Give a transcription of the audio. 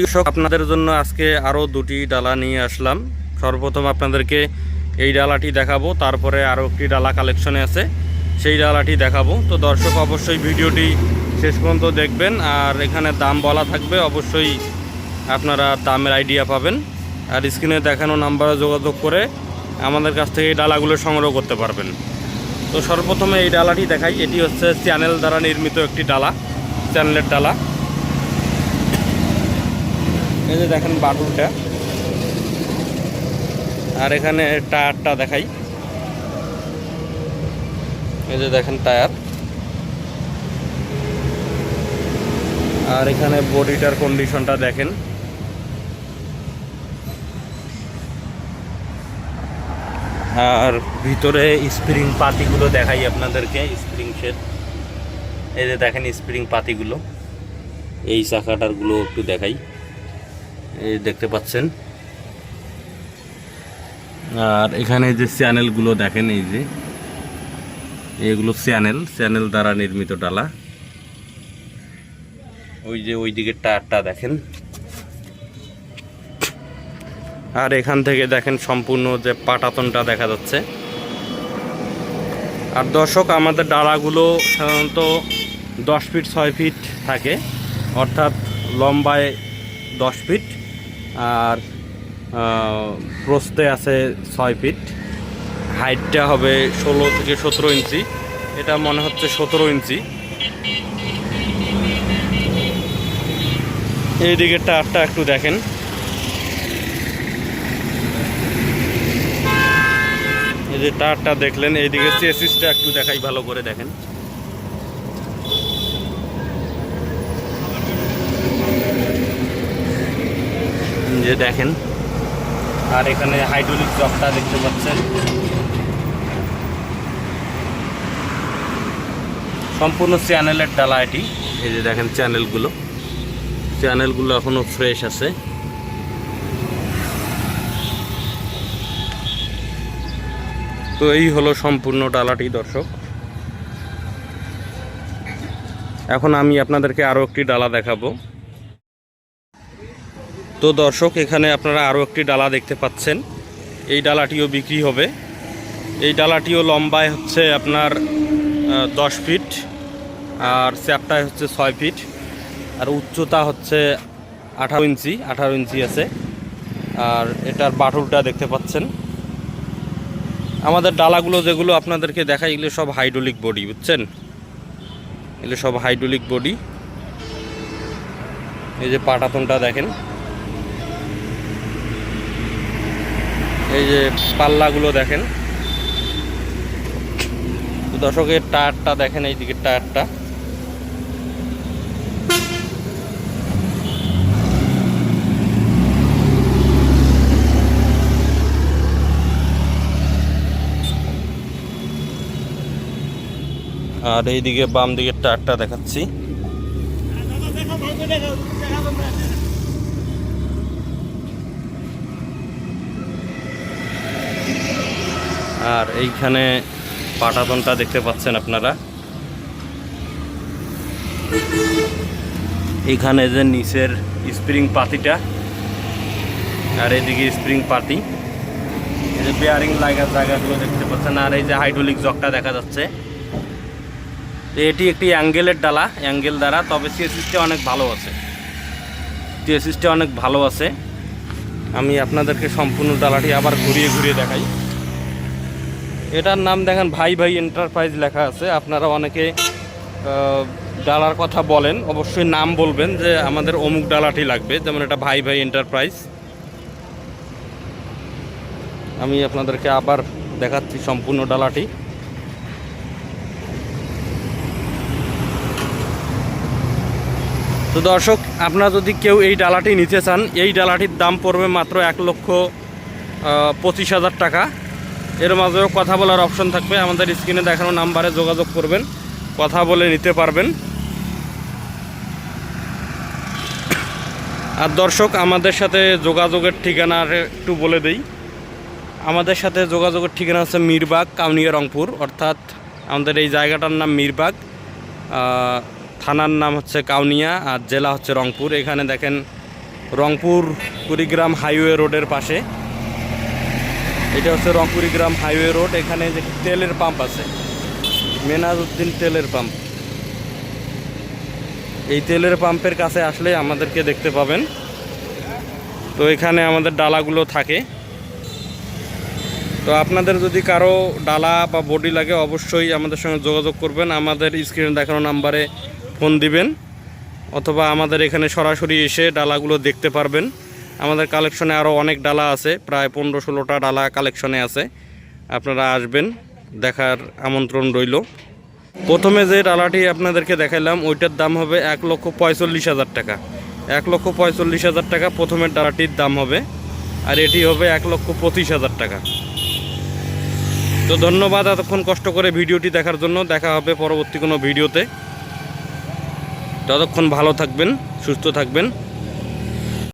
কৃষক, আপনাদের জন্য আজকে আরও দুটি ডালা নিয়ে আসলাম। সর্বপ্রথম আপনাদেরকে এই ডালাটি দেখাবো, তারপরে আরও একটি ডালা কালেকশনে আছে। সেই ডালাটি দেখাবো। তো দর্শক, অবশ্যই ভিডিওটি শেষ পর্যন্ত দেখবেন, আর এখানে দাম বলা থাকবে, অবশ্যই আপনারা দামের আইডিয়া পাবেন। আর স্ক্রিনে দেখানো নাম্বারে যোগাযোগ করে আমাদের কাছ থেকে এই ডালাগুলো সংগ্রহ করতে পারবেন। তো সর্বপ্রথমে এই ডালাটি দেখাই। এটি হচ্ছে চ্যানেল দ্বারা নির্মিত একটি ডালা, চ্যানেলের ডালা। এই যে দেখেন বাটুলটা। আর এখানে টায়ারটা দেখাই। এই যে দেখেন টায়ার। আর এখানে বডিটার কন্ডিশনটা দেখেন। আর ভিতরে স্প্রিং পাতিগুলো দেখাই আপনাদেরকে, স্প্রিং সেট এই যে দেখেন স্প্রিং পাতিগুলো। এই চাকাটারগুলো একটু দেখাই। এই দেখতে পাচ্ছেন। আর এখানে যে চ্যানেলগুলো দেখেন, এই যে, এগুলো চ্যানেল চ্যানেল দ্বারা নির্মিত ডালা। ওই যে ওই দিকের টায়ারটা দেখেন। আর এখান থেকে দেখেন সম্পূর্ণ যে পাটাতনটা দেখা যাচ্ছে। আর দর্শক, আমাদের ডালাগুলো সাধারণত দশ ফিট, ছয় ফিট থাকে। অর্থাৎ লম্বায় দশ ফিট আর আহ, প্রস্থে আছে ছয় ফিট। হাইটটা হবে ষোলো থেকে সতেরো ইঞ্চি। এটা মনে হচ্ছে সতেরো ইঞ্চি। এই দিকের টায়ারটা একটু দেখেন। এই যে টায়ারটা দেখলেন এইদিকে চেসিসটা একটু দেখাই ভালো করে দেখেন। যে দেখেন। আর এখানে হাইড্রোলিক জগটা দেখতে পাচ্ছেন। সম্পূর্ণ চ্যানেলের ডালা এটি। এই যে দেখেন চ্যানেলগুলো চ্যানেলগুলো এখনও ফ্রেশ আছে। তো এই হলো সম্পূর্ণ ডালাটি দর্শক। এখন আমি আপনাদেরকে আরও একটি ডালা দেখাবো। তো দর্শক, এখানে আপনারা আরও একটি ডালা দেখতে পাচ্ছেন। এই ডালাটিও বিক্রি হবে। এই ডালাটিও লম্বায় হচ্ছে আপনার দশ ফিট আর চ্যাপটায় হচ্ছে ছয় ফিট। আর উচ্চতা হচ্ছে আঠারো ইঞ্চি আঠারো ইঞ্চি আছে। আর এটার বাটুলটা দেখতে পাচ্ছেন। আমাদের ডালাগুলো যেগুলো আপনাদেরকে দেখাই, এগুলো সব হাইড্রোলিক বডি, বুঝছেন? এগুলো সব হাইড্রোলিক বডি। এই যে পাটাতনটা দেখেন। এই যে পাল্লাগুলো দেখেন। দর্শকের টায়ারটা দেখেন, এই দিকের টায়ারটা। আর এইদিকে বাম দিকের টায়ারটা দেখাচ্ছি। আর এইখানে পাটাতনটা দেখতে পাচ্ছেন আপনারা। এখানে যে নিচের স্প্রিং পাতিটা আর এইদিকে স্প্রিং পাতি। এই যে বেয়ারিং লাগার জায়গাগুলো দেখতে পাচ্ছেন আর এই যে হাইড্রোলিক জগটা দেখা যাচ্ছে। এটি একটি অ্যাঙ্গেলের ডালা অ্যাঙ্গেল দ্বারা, তবে সিএসিসটা অনেক ভালো আছে। সিএসিসটা অনেক ভালো আছে। আমি আপনাদেরকে সম্পূর্ণ ডালাটি আবার ঘুরিয়ে ঘুরিয়ে দেখাই। এটার নাম দেখেন ভাই ভাই এন্টারপ্রাইজ লেখা আছে। আপনারা অনেকে ডালার কথা বলেন, অবশ্যই নাম বলবেন যে আমাদের অমুক ডালাটি লাগবে। যেমন এটা ভাই ভাই এন্টারপ্রাইজ আমি আপনাদেরকে আবার দেখাচ্ছি সম্পূর্ণ ডালাটি। তো দর্শক, আপনারা যদি কেউ এই ডালাটি নিতে চান, এই ডালাটির দাম পড়বে মাত্র এক লক্ষ পঁচিশ হাজার টাকা। এর মাঝেও কথা বলার অপশন থাকবে। আমাদের স্ক্রিনে দেখানো নাম্বারে যোগাযোগ করবেন। কথা বলে নিতে পারবেন। আর দর্শক, আমাদের সাথে যোগাযোগের ঠিকানা একটু বলে দেই। আমাদের সাথে যোগাযোগের ঠিকানা হচ্ছে মিরবাগ, কাউনিয়া, রংপুর। অর্থাৎ আমাদের এই জায়গাটার নাম মিরবাগ। থানার নাম হচ্ছে কাউনিয়া, আর জেলা হচ্ছে রংপুর। এখানে দেখেন রংপুর কুড়িগ্রাম হাইওয়ে রোডের পাশে এটা হচ্ছে রং কুড়িগ্রাম হাইওয়ে রোড, এখানে যে তেলের পাম্প আছে, মেনাজউদ্দিন তেলের পাম্প। এই তেলের পাম্পের কাছে আসলে আমাদেরকে দেখতে পাবেন। তো এখানে আমাদের ডালাগুলো থাকে। তো আপনাদের যদি কারও ডালা বা বডি লাগে, অবশ্যই আমাদের সঙ্গে যোগাযোগ করবেন। আমাদের স্ক্রিনে দেখানো নাম্বারে ফোন দিবেন, অথবা আমাদের এখানে সরাসরি এসে ডালাগুলো দেখতে পারবেন। আমাদের কালেকশনে আরও অনেক ডালা আছে, প্রায় পনেরো ষোলোটা ডালা কালেকশনে আছে। আপনারা আসবেন, দেখার আমন্ত্রণ রইল। প্রথমে যে ডালাটি আপনাদেরকে দেখাইলাম, ওইটার দাম হবে এক লক্ষ পঁয়তাল্লিশ হাজার টাকা। এক লক্ষ পঁয়তাল্লিশ হাজার টাকা প্রথমের ডালাটির দাম হবে, আর এটি হবে এক লক্ষ পঁচিশ হাজার টাকা। তো ধন্যবাদ এতক্ষণ কষ্ট করে ভিডিওটি দেখার জন্য, দেখা হবে পরবর্তী কোনো ভিডিওতে। ততক্ষণ ভালো থাকবেন, সুস্থ থাকবেন।